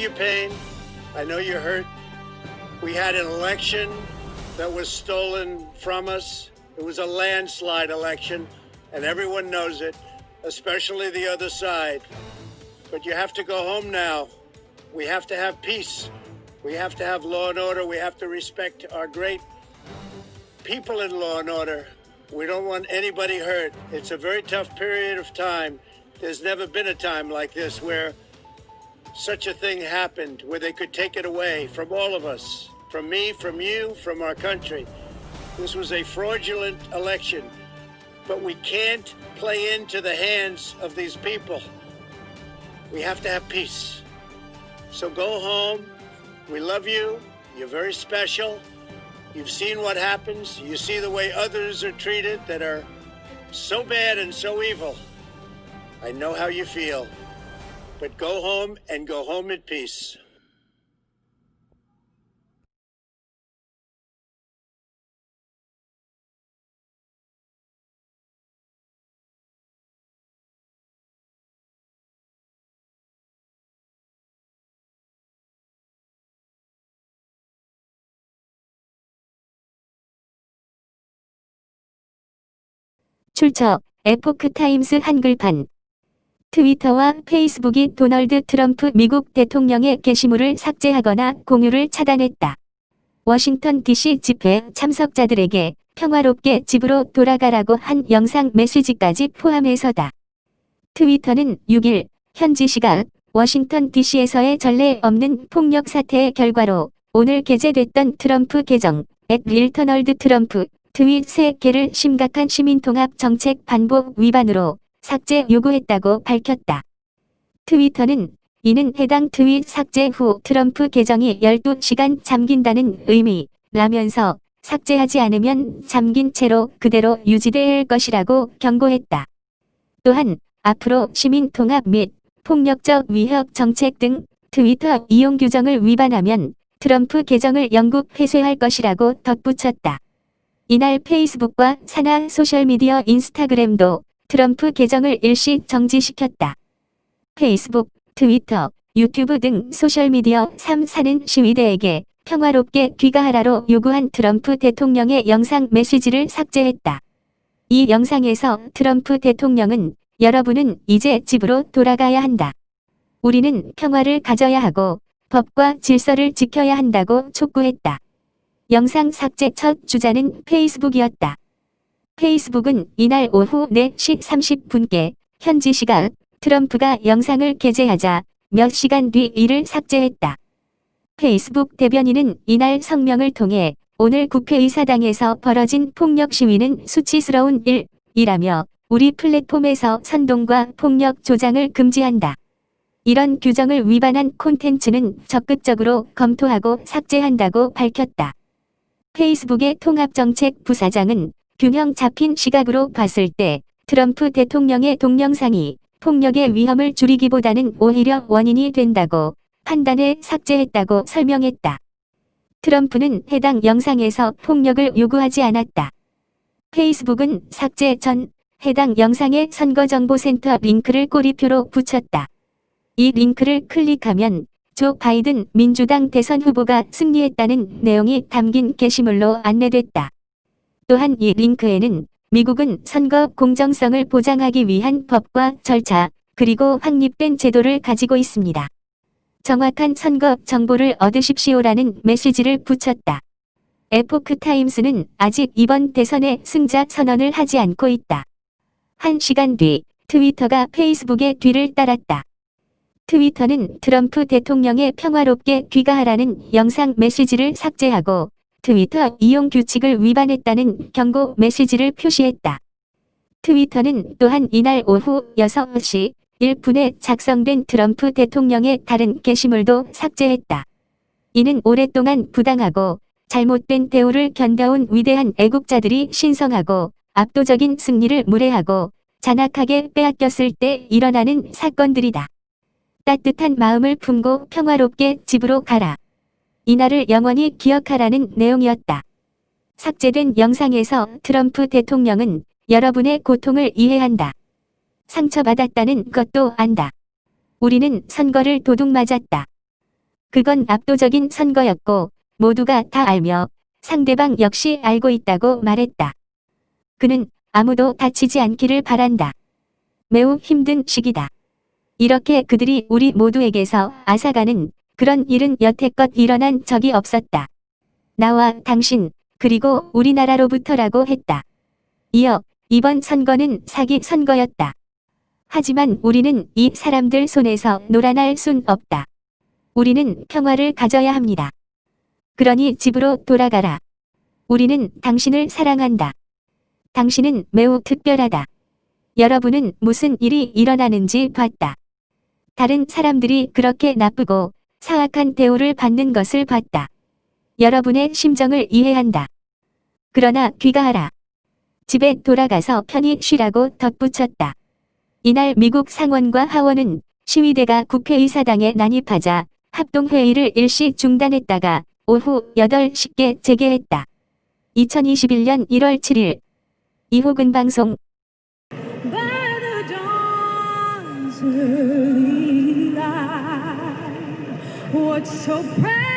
your pain. I know you're hurt. We had an election that was stolen from us. It was a landslide election, and everyone knows it, especially the other side. But you have to go home now. We have to have peace. We have to have law and order. We have to respect our great people in law and order. We don't want anybody hurt. It's a very tough period of time. There's never been a time like this where such a thing happened, where they could take it away from all of us, from me, from you, from our country. This was a fraudulent election, but we can't play into the hands of these people. We have to have peace. So go home. We love you. You're very special. You've seen what happens. You see the way others are treated that are so bad and so evil. I know how you feel. But go home and go home in peace. 출처 에포크 타임스 한글판 트위터와 페이스북이 도널드 트럼프 미국 대통령의 게시물을 삭제하거나 공유를 차단했다. 워싱턴 DC 집회 참석자들에게 평화롭게 집으로 돌아가라고 한 영상 메시지까지 포함해서다. 트위터는 6일 현지 시각 워싱턴 DC에서의 전례 없는 폭력 사태의 결과로 오늘 게재됐던 트럼프 계정 앱 릴터널드 트럼프 트윗 3개를 심각한 시민통합 정책 반복 위반으로 삭제 요구했다고 밝혔다. 트위터는 이는 해당 트윗 삭제 후 트럼프 계정이 12시간 잠긴다는 의미라면서 삭제하지 않으면 잠긴 채로 그대로 유지될 것이라고 경고했다. 또한 앞으로 시민 통합 및 폭력적 위협 정책 등 트위터 이용 규정을 위반하면 트럼프 계정을 영국 폐쇄할 것이라고 덧붙였다. 이날 페이스북과 산하 소셜미디어 인스타그램도 트럼프 계정을 일시 정지시켰다. 페이스북, 트위터, 유튜브 등 소셜미디어 3사는 시위대에게 평화롭게 귀가하라로 요구한 트럼프 대통령의 영상 메시지를 삭제했다. 이 영상에서 트럼프 대통령은 여러분은 이제 집으로 돌아가야 한다. 우리는 평화를 가져야 하고 법과 질서를 지켜야 한다고 촉구했다. 영상 삭제 첫 주자는 페이스북이었다. 페이스북은 이날 오후 4시 30분께 현지 시각 트럼프가 영상을 게재하자 몇 시간 뒤 이를 삭제했다. 페이스북 대변인은 이날 성명을 통해 오늘 국회의사당에서 벌어진 폭력 시위는 수치스러운 일 이라며 우리 플랫폼에서 선동과 폭력 조장을 금지한다. 이런 규정을 위반한 콘텐츠는 적극적으로 검토하고 삭제한다고 밝혔다. 페이스북의 통합정책 부사장은 균형 잡힌 시각으로 봤을 때 트럼프 대통령의 동영상이 폭력의 위험을 줄이기보다는 오히려 원인이 된다고 판단해 삭제했다고 설명했다. 트럼프는 해당 영상에서 폭력을 요구하지 않았다. 페이스북은 삭제 전 해당 영상의 선거정보센터 링크를 꼬리표로 붙였다. 이 링크를 클릭하면 조 바이든 민주당 대선 후보가 승리했다는 내용이 담긴 게시물로 안내됐다. 또한 이 링크에는 미국은 선거 공정성을 보장하기 위한 법과 절차, 그리고 확립된 제도를 가지고 있습니다. 정확한 선거 정보를 얻으십시오라는 메시지를 붙였다. 에포크 타임스는 아직 이번 대선의 승자 선언을 하지 않고 있다. 한 시간 뒤 트위터가 페이스북의 뒤를 따랐다. 트위터는 트럼프 대통령의 평화롭게 귀가하라는 영상 메시지를 삭제하고 트위터 이용 규칙을 위반했다는 경고 메시지를 표시했다. 트위터는 또한 이날 오후 6시 1분에 작성된 트럼프 대통령의 다른 게시물도 삭제했다. 이는 오랫동안 부당하고 잘못된 대우를 견뎌온 위대한 애국자들이 신성하고 압도적인 승리를 무례하고 잔악하게 빼앗겼을 때 일어나는 사건들이다. 따뜻한 마음을 품고 평화롭게 집으로 가라. 이날을 영원히 기억하라는 내용이었다. 삭제된 영상에서 트럼프 대통령은 여러분의 고통을 이해한다. 상처받았다는 것도 안다. 우리는 선거를 도둑맞았다. 그건 압도적인 선거였고 모두가 다 알며 상대방 역시 알고 있다고 말했다. 그는 아무도 다치지 않기를 바란다. 매우 힘든 시기다. 이렇게 그들이 우리 모두에게서 앗아가는 그런 일은 여태껏 일어난 적이 없었다. 나와 당신, 그리고 우리나라로부터라고 했다. 이어 이번 선거는 사기 선거였다. 하지만 우리는 이 사람들 손에서 놀아날 순 없다. 우리는 평화를 가져야 합니다. 그러니 집으로 돌아가라. 우리는 당신을 사랑한다. 당신은 매우 특별하다. 여러분은 무슨 일이 일어나는지 봤다. 다른 사람들이 그렇게 나쁘고 사악한 대우를 받는 것을 봤다. 여러분의 심정을 이해한다. 그러나 귀가하라. 집에 돌아가서 편히 쉬라고 덧붙였다. 이날 미국 상원과 하원은 시위대가 국회의사당에 난입하자 합동회의를 일시 중단했다가 오후 8시께 재개했다. 2021년 1월 7일 이호근 방송 by the dawn's early light. What so proud?